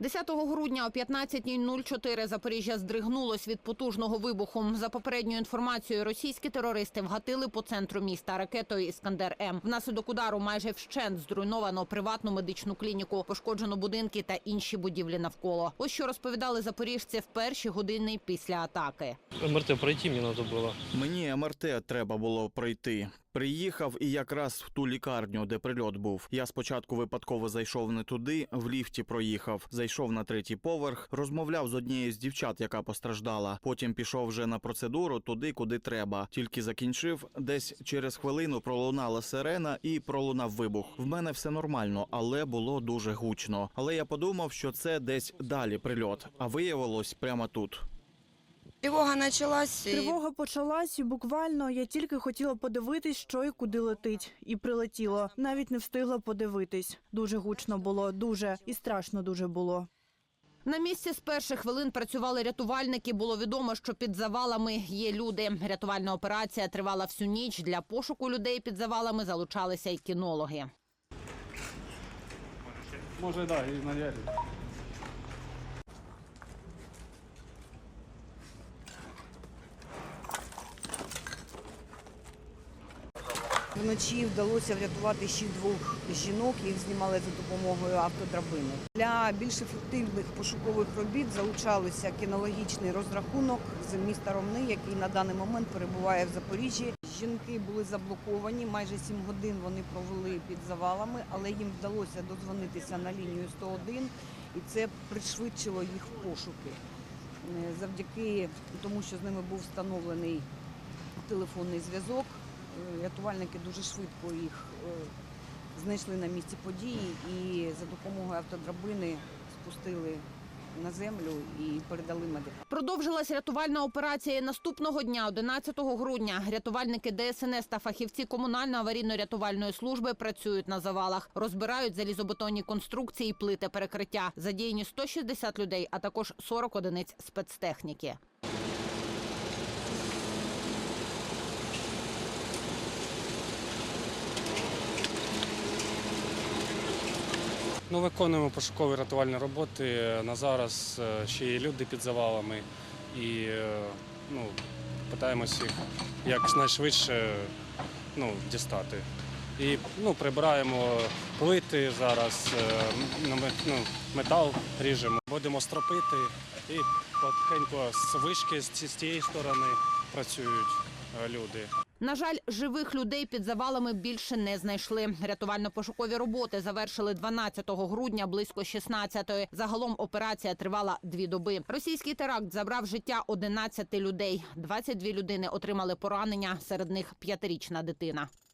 10 грудня о 15.04 Запоріжжя здригнулось від потужного вибуху. За попередньою інформацією, російські терористи вгатили по центру міста ракетою Іскандер М. Внаслідок удару майже вщент зруйновано приватну медичну клініку, пошкоджено будинки та інші будівлі навколо. Ось що розповідали запоріжці в перші години після атаки. МРТ пройти мне надо было. Мені МРТ треба було пройти. Приїхав і якраз в ту лікарню, де прильот був. Я спочатку випадково зайшов не туди, в ліфті проїхав. Зайшов на третій поверх, розмовляв з однією з дівчат, яка постраждала. Потім пішов вже на процедуру туди, куди треба. Тільки закінчив. Десь через хвилину пролунала сирена і пролунав вибух. В мене все нормально, але було дуже гучно. Але я подумав, що це десь далі прильот, а виявилось прямо тут. Тривога почалась. і Тривога почалась, і буквально я тільки хотіла подивитись, що і куди летить, і прилетіло. Навіть не встигла подивитись. Дуже гучно було, дуже і страшно дуже було. На місці з перших хвилин працювали рятувальники. Було відомо, що під завалами є люди. Рятувальна операція тривала всю ніч. Для пошуку людей під завалами залучалися й кінологи. Може, да, і наряді. Вночі вдалося врятувати ще двох жінок. Їх знімали за допомогою автодрабини. Для більш ефективних пошукових робіт залучалися кінологічний розрахунок з міста Ромни, який на даний момент перебуває в Запоріжжі. Жінки були заблоковані. Майже 7 годин вони провели під завалами, але їм вдалося дозвонитися на лінію 101, і це пришвидшило їх пошуки. Е, Завдяки тому, що з ними був встановлений телефонний зв'язок. Рятувальники дуже швидко їх е, знайшли на місці події і за допомогою автодрабини спустили на землю і передали медикам. Продовжилась рятувальна операція наступного дня, 11 грудня. Рятувальники ДСНС та фахівці комунальної аварійно-рятувальної служби працюють на завалах, розбирають залізобетонні конструкції, і плити перекриття. Задіяні 160 людей, а також 40 одиниць спецтехніки. Ну, виконуємо пошукові рятувальні роботи. На зараз е, ще є люди під завалами і е, ну, питаємось їх якнайшвидше ну, дістати. І ну, прибираємо плити зараз, е, ну, метал ріжемо, будемо стропити і потихеньку з вишки з ці- з тієї сторони працюють люди. На жаль, живих людей під завалами більше не знайшли. Рятувально-пошукові роботи завершили 12 грудня близько 16-ї. Загалом операція тривала дві доби. Російський теракт забрав життя 11 людей. 22 людини отримали поранення, серед них п'ятирічна дитина. –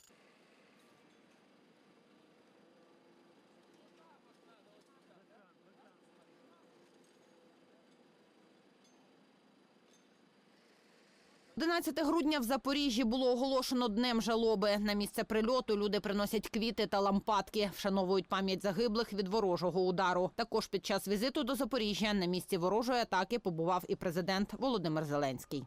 11 грудня в Запоріжжі було оголошено днем жалоби. На місце прильоту люди приносять квіти та лампадки, вшановують пам'ять загиблих від ворожого удару. Також під час візиту до Запоріжжя на місці ворожої атаки побував і президент Володимир Зеленський.